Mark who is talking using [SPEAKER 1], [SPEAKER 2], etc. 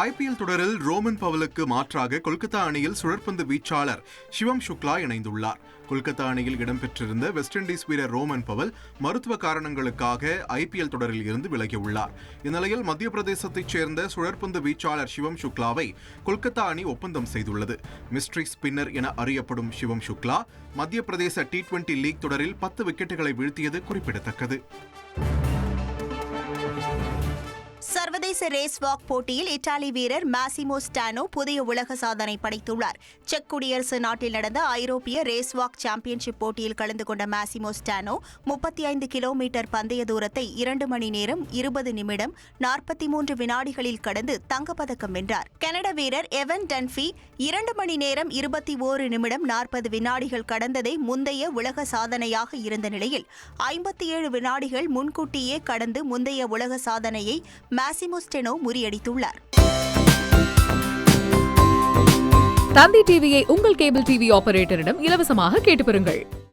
[SPEAKER 1] IPL தொடரில் Roman பவலுக்கு மாற்றாக கொல்கத்தா அணியில் சுழற்பந்து வீச்சாளர் சிவம் சுக்லா இணைந்துள்ளார். கொல்கத்தா அணியில் இடம்பெற்றிருந்த வெஸ்ட் இண்டீஸ் வீரர் ரோமன் பவல் மருத்துவ காரணங்களுக்காக ஐபிஎல் தொடரில் இருந்து விலகியுள்ளார். இந்நிலையில் மத்திய பிரதேசத்தைச் சேர்ந்த சுழற்பந்து வீச்சாளர் சிவம் சுக்லாவை கொல்கத்தா அணி ஒப்பந்தம் செய்துள்ளது. மிஸ்ட்ரி ஸ்பின்னர் என அறியப்படும் சிவம் சுக்லா மத்திய பிரதேச டி டுவெண்டி லீக் தொடரில் பத்து விக்கெட்டுகளை வீழ்த்தியது குறிப்பிடத்தக்கது.
[SPEAKER 2] சர்வதேச ரேஸ் வாக் போட்டியில் இத்தாலி வீரர் மாசிமோ ஸ்டானோ புதிய உலக சாதனை படைத்துள்ளார். செக் குடியரசு நாட்டில் நடந்த ஐரோப்பிய ரேஸ் வாக் சாம்பியன்ஷிப் போட்டியில் கலந்து கொண்ட மாசிமோ ஸ்டானோ முப்பத்தி ஐந்து கிலோமீட்டர் பந்தய தூரத்தை இரண்டு மணி நேரம் இருபது நிமிடம் நாற்பத்தி மூன்று வினாடிகளில் கடந்து தங்கப்பதக்கம் வென்றார். கனடா வீரர் எவன் டன்ஃபி இரண்டு மணி நேரம் இருபத்தி ஓரு நிமிடம் நாற்பது வினாடிகள் கடந்ததை முந்தைய உலக சாதனையாக இருந்த நிலையில் ஐம்பத்தி ஏழு வினாடிகள் முன்கூட்டியே கடந்து முந்தைய உலக சாதனையை மாசிமோ ஸ்டெனோ முறியடித்துள்ளார்.
[SPEAKER 3] தந்தி டிவியை உங்கள் கேபிள் டிவி ஆபரேட்டரிடம் இலவசமாக கேட்டு பெறுங்கள்.